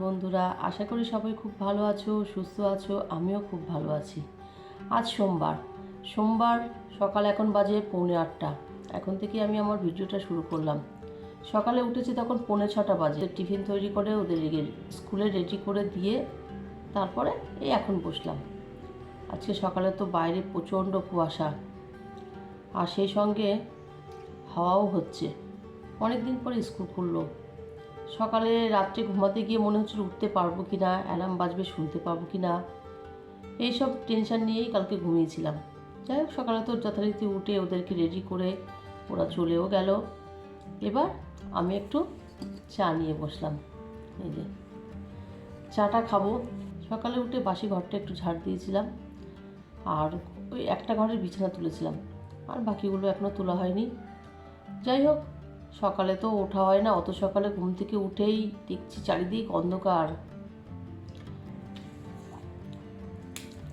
বন্ধুরা, আশা করি সবাই খুব ভালো আছো, সুস্থ আছো, আমিও খুব ভালো আছি। আজ সোমবার। সোমবার সকাল এখন বাজে পৌনে আটটা। এখন থেকে আমি আমার ভিডিওটা শুরু করলাম। সকালে উঠেছি তখন পৌনে ছটা বাজে। টিফিন তৈরি করে ওদের স্কুলে রেডি করে দিয়ে তারপরে এই এখন বসলাম। আজকে সকালে তো বাইরে প্রচণ্ড কুয়াশা। আর সেই সঙ্গে হাওয়াও হচ্ছে। অনেক দিন পরে স্কুল খুললো। সকালে রাত্রে ঘুমাতে গিয়ে মনে হচ্ছিল উঠতে পারব কি না, অ্যালার্ম বাজবে, শুনতে পারব কি না। এইসব টেনশন নিয়েই কালকে ঘুমিয়েছিলাম। যাই হোক, সকালে তো যথারীতি উঠে ওদেরকে রেডি করে ওরা চলেও গেল। এবার আমি একটু চা নিয়ে বসলাম। এই যে, চাটা খাব। সকালে উঠে বাসি ঘরটা একটু ঝাড় দিয়েছিলাম। আর ওই একটা ঘরের বিছানা তুলেছিলাম। আর বাকিগুলো এখনও তোলা হয়নি। যাই হোক সকালে তো ওঠা হয় না, অত সকালে ঘুম থেকে উঠেই দেখছি চারিদিক অন্ধকার।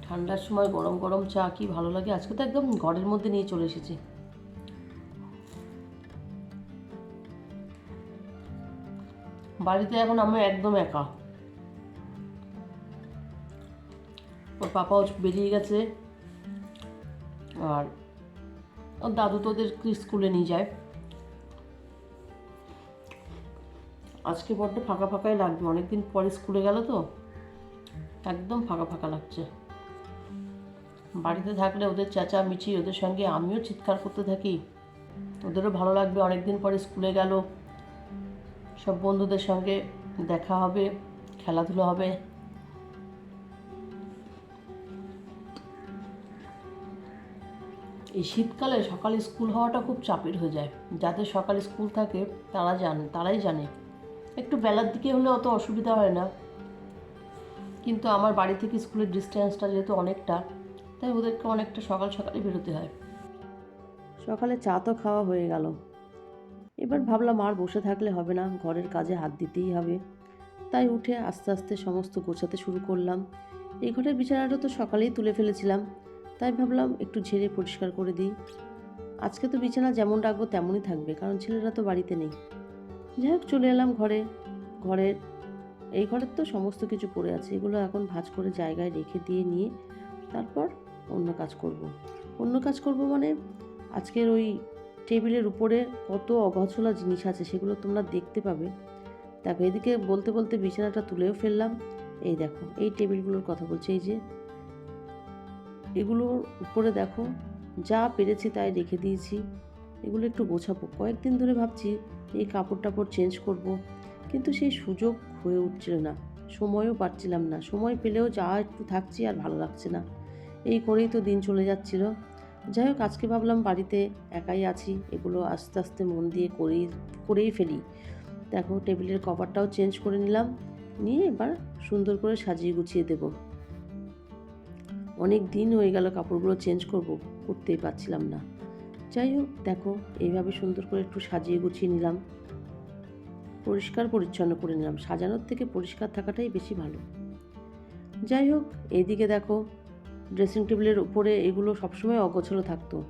ঠান্ডার সময় গরম গরম চা কি ভালো লাগে? আজকে তো একদম ঘরের মধ্যে নিয়ে চলে এসেছি। বাড়িতে এখন আমি একদম একা। ওর পাপাও বেরিয়ে গেছে। আর ওর দাদু তো ওদের স্কুলে নিয়ে যায়। আজকে বড্ড ফাঁকা ফাঁকাই লাগবে, অনেকদিন পরে স্কুলে গেল তো। একদম ফাঁকা ফাঁকা লাগছে। বাড়িতে থাকলে ওদের চেঁচা মিচি ওদের সঙ্গে আমিও চিৎকার করতে থাকি। ওদেরও ভালো লাগবে, অনেকদিন পরে স্কুলে গেল। সব বন্ধুদের সঙ্গে দেখা হবে, খেলাধুলো হবে। এই শীতকালে সকালে স্কুল হওয়াটা খুব চাপের হয়ে যায়। যাদের সকালে স্কুল থাকে, তারা জানে, তারাই জানে। একটু বেলার দিকে হলে অত অসুবিধা হয় না। কিন্তু আমার বাড়ি থেকে স্কুলের ডিস্টেন্সটা যেহেতু অনেকটা, তাই ওদেরকে অনেকটা সকাল সকালে বেরোতে হয়। সকালে চা তো খাওয়া হয়ে গেল। এবার ভাবলাম আর বসে থাকলে হবে না, ঘরের কাজে হাত দিতেই হবে। তাই উঠে আস্তে আস্তে সমস্ত গোছাতে শুরু করলাম। এই ঘরের বিছানাটা তো সকালেই তুলে ফেলেছিলাম, তাই ভাবলাম একটু ঝেড়ে পরিষ্কার করে দিই। আজকে তো বিছানা যেমন রাখব তেমনই থাকবে, কারণ ছেলেরা তো বাড়িতে নেই। যাই হোক চলে এলাম ঘরে। ঘরের এই ঘরের তো সমস্ত কিছু পড়ে আছে। এগুলো এখন ভাঁজ করে জায়গায় রেখে দিয়ে নিয়ে তারপর অন্য কাজ করব। অন্য কাজ করব মানে আজকের ওই টেবিলের উপরে কত অগছলা জিনিস আছে, সেগুলো তোমরা দেখতে পাবে। দেখো, এদিকে বলতে বলতে বিছানাটা তুলেও ফেললাম। এই দেখো, এই টেবিলগুলোর কথা বলছি। এই যে এগুলোর উপরে দেখো, যা পেরেছি তাই রেখে দিয়েছি। এগুলো একটু গোছাবো। কয়েকদিন ধরে ভাবছি এই কাপড় টাপড় চেঞ্জ করব। কিন্তু সেই সুযোগ হয়ে উঠছিল না। সময়ও পাচ্ছিলাম না। সময় পেলেও যা একটু থাকছি আর ভালো লাগছে না। এই করেই তো দিন চলে যাচ্ছিল। যাই হোক, আজকে ভাবলাম বাড়িতে একাই আছি। এগুলো আস্তে আস্তে মন দিয়ে করেই করেই ফেলি। দেখো, টেবিলের কভারটাও চেঞ্জ করে নিলাম। নিয়ে এবার সুন্দর করে সাজিয়ে গুছিয়ে দেব। অনেক দিন হয়ে গেল কাপড়গুলো চেঞ্জ করব, করতেই পারছিলাম না। যাই হোক, দেখো, এইভাবে সুন্দর করে একটু সাজিয়ে গুছিয়ে নিলাম। পরিষ্কার পরিচ্ছন্ন করে নিলাম। সাজানোর থেকে পরিষ্কার থাকাটাই বেশি ভালো। যাই হোক, এইদিকে দেখো ড্রেসিং টেবিলের উপরে এগুলো সবসময় অগোছালো থাকতো।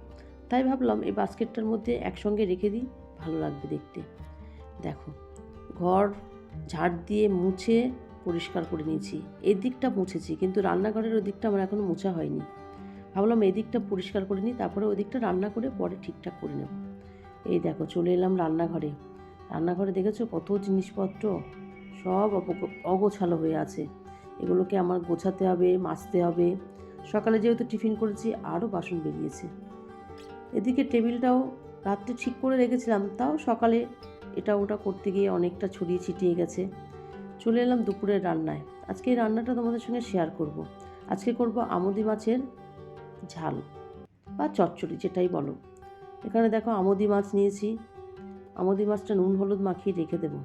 তাই ভাবলাম এই বাস্কেটটার মধ্যে একসঙ্গে রেখে দিই, ভালো লাগবে দেখতে। দেখো, ঘর ঝাড় দিয়ে মুছে পরিষ্কার করে নিয়েছি। এই দিকটা মুছেছি, কিন্তু রান্নাঘরের ওই দিকটা আমার এখনও মোছা হয়নি। ভাবলাম এই দিকটা পরিষ্কার করে নিই, তারপরে ওই দিকটা রান্না করে পরে ঠিকঠাক করে নেব। এই দেখো, চলে এলাম রান্নাঘরে। রান্নাঘরে দেখেছ কত জিনিসপত্র? সব অগোছালো হয়ে আছে। এগুলোকে আমার গোছাতে হবে, মাজতে হবে। সকালে যেহেতু টিফিন করেছি, আরও বাসন বেরিয়েছে। এদিকে টেবিলটাও রাত্রে ঠিক করে রেখেছিলাম, তাও সকালে এটা ওটা করতে গিয়ে অনেকটা ছড়িয়ে ছিটিয়ে গেছে। চলে এলাম দুপুরের রান্নায়। আজকে এই রান্নাটা তোমাদের সঙ্গে শেয়ার করব। আজকে করব আমুদি মাছের ঝাল বা চচ্চড়ি, যেটাই বলো। এখানে দেখো আমুদি মাছ নিয়েছি। আমুদি মাছটা নুন, হলুদ মাখিয়ে রেখে দেব।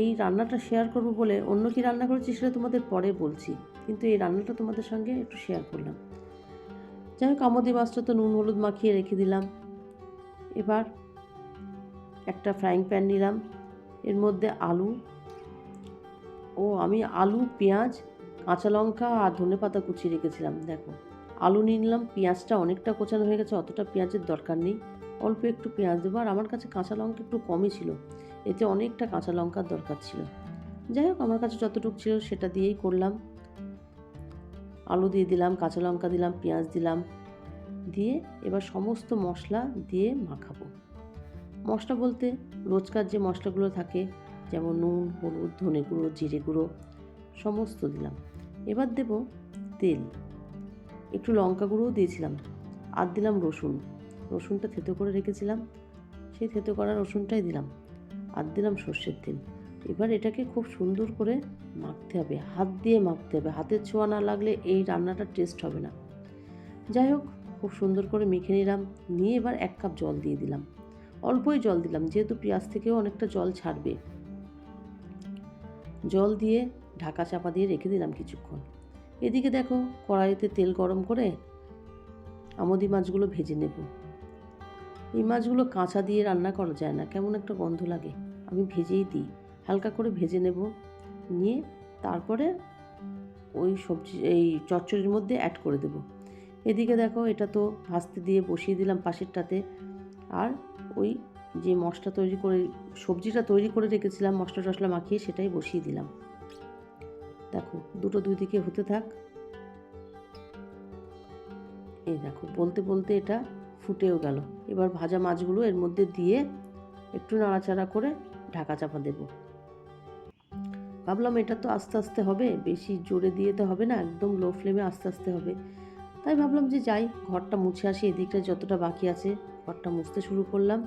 এই রান্নাটা শেয়ার করব বলে অন্য কি রান্না করেছি সেটা তোমাদের পরে বলছি, কিন্তু এই রান্নাটা তোমাদের সঙ্গে একটু শেয়ার করলাম। যাই হোক, আমুদি মাছটা তো নুন, হলুদ মাখিয়ে রেখে দিলাম। এবার একটা ফ্রাইং প্যান নিলাম। এর মধ্যে আলু ও আমি আলু, পেঁয়াজ কাঁচা লঙ্কা আর ধনে পাতা কুচিয়ে রেখেছিলাম, দেখো। আলু নিয়ে নিলাম, পেঁয়াজটা অনেকটা কোচানো হয়ে গেছে, অতটা পেঁয়াজের দরকার নেই। অল্প একটু পেঁয়াজ দেবো, আর আমার কাছে কাঁচা লঙ্কা একটু কমই ছিল। এতে অনেকটা কাঁচা লঙ্কার দরকার ছিল। যাই হোক, আমার কাছে যতটুকু ছিল সেটা দিয়েই করলাম। আলু দিয়ে দিলাম, কাঁচা লঙ্কা দিলাম, পেঁয়াজ দিলাম। দিয়ে এবার সমস্ত মশলা দিয়ে মাখাবো। মশলা বলতে রোজকার যে মশলাগুলো থাকে, যেমন নুন, হলুদ, ধনে গুঁড়ো, জিরে গুঁড়ো সমস্ত দিলাম। এবার দেব তেল। একটু লঙ্কা গুঁড়োও দিয়েছিলাম। আর দিলাম রসুন। রসুনটা থেতো করে রেখেছিলাম। সেই থেতো করা রসুনটাই দিলাম। আর দিলাম সর্ষের তেল। এবার এটাকে খুব সুন্দর করে মাখতে হবে। হাত দিয়ে মাখতে হবে। হাতের ছোঁয়া না লাগলে এই রান্নাটা টেস্ট হবে না। যাই হোক, খুব সুন্দর করে মেখে নিলাম। নিয়ে এবার এক কাপ জল দিয়ে দিলাম। অল্পই জল দিলাম, যেহেতু পেঁয়াজ থেকেও অনেকটা জল ছাড়বে। জল দিয়ে ঢাকা চাপা দিয়ে রেখে দিলাম কিছুক্ষণ। এদিকে দেখো কড়াইতে তেল গরম করে আমদি মাছগুলো ভেজে নেব। এই মাছগুলো কাঁচা দিয়ে রান্না করা যায় না, কেমন একটা গন্ধ লাগে। আমি ভেজেই দিই, হালকা করে ভেজে নেব। নিয়ে তারপরে ওই সবজি, এই চচ্চড়ির মধ্যে অ্যাড করে দেব। এদিকে দেখো এটা তো ভাজতে দিয়ে বসিয়ে দিলাম পাশেরটাতে। আর ওই যে মশলা তৈরি করে, সবজিটা তৈরি করে রেখেছিলাম মশলা টশলা মাখিয়ে সেটাই বসিয়ে দিলাম। দেখো, দুটো দুই দিকে হতে থাক। এই দেখো, বলতে বলতে এটা ফুটেও গেল। এবার ভাজা মাছগুলো এর মধ্যে দিয়ে একটু নাড়াচাড়া করে ঢাকা চাপা দেব। ভাবলাম এটা তো আস্তে আস্তে হবে, বেশি জোরে দিয়ে তো হবে না, একদম লো ফ্লেমে আস্তে আস্তে হবে। তাই ভাবলাম যে যাই, ঘরটা মুছে আসি এদিকটা যতটা বাকি আছে ঘরটা মুছতে শুরু করলাম।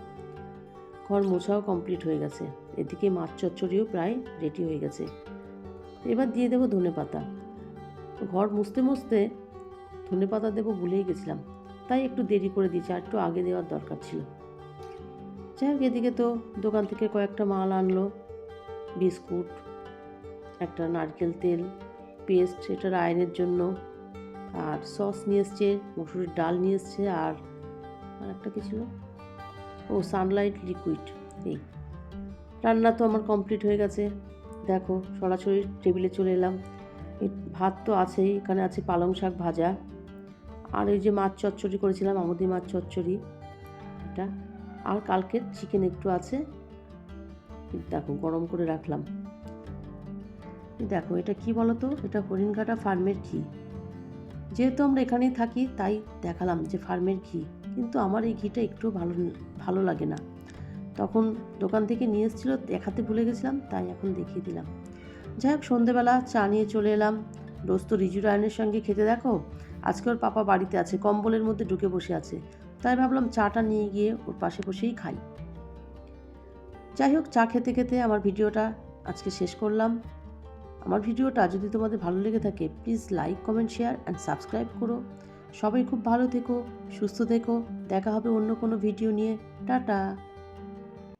ঘর মোছাও কমপ্লিট হয়ে গেছে। এদিকে মাছ চচ্চড়িও প্রায় রেডি হয়ে গেছে। এবার দিয়ে দেবো ধনে পাতা। ঘর মুছতে মুছতে ধনে পাতা দেবো ভুলেই গেছিলাম। তাই একটু দেরি করে দিয়েছি, আর একটু আগে দেওয়ার দরকার ছিল। যাই হোক, এদিকে তো দোকান থেকে কয়েকটা মাল আনলো। বিস্কুট, একটা নারকেল তেল, পেস্ট এটার আয়নের জন্য। আর সস নিয়ে এসছে, মসুরির ডাল নিয়ে এসছে, আর আর একটা কী ছিল? ও সানলাইট লিকুইড, এই। রান্না তো আমার কমপ্লিট হয়ে গেছে। দেখো সরাসরি টেবিলে চলে এলাম। ভাত তো আছেই, এখানে আছে পালং শাক ভাজা। আর এই যে মাছ চচ্চড়ি করেছিলাম, আমদি মাছ চচ্চড়ি। এটা। আর কালকের চিকেন একটু আছে। দেখো, গরম করে রাখলাম। দেখো, এটা কি বলো তো এটা হরিণঘাটা ফার্মের ঘি। যেহেতু আমরা এখানেই থাকি, তাই দেখালাম যে ফার্মের ঘি। কিন্তু আমার এই ঘিটা একটু ভালো ভালো লাগে না। তখন দোকান থেকে নিয়ে এসেছিল, দেখাতে ভুলে গেছিলাম, তাই এখন দেখিয়ে দিলাম। যাই হোক, সন্ধেবেলা চা নিয়ে চলে এলাম। রোজ তো রিজু রায়নের সঙ্গে খেতে দেখো, আজকে ওর পাপা বাড়িতে আছে, কম্বলের মধ্যে ঢুকে বসে আছে। তাই ভাবলাম চাটা নিয়ে গিয়ে ওর পাশে বসেই খাই। যাই হোক, চা খেতে খেতে আমার ভিডিওটা আজকে শেষ করলাম। আমার ভিডিওটা যদি তোমাদের ভালো লেগে থাকে please like comment share and subscribe করো। সবাই খুব ভালো থেকো, সুস্থ থেকো। দেখা হবে অন্য কোনো ভিডিও নিয়ে। টাটা।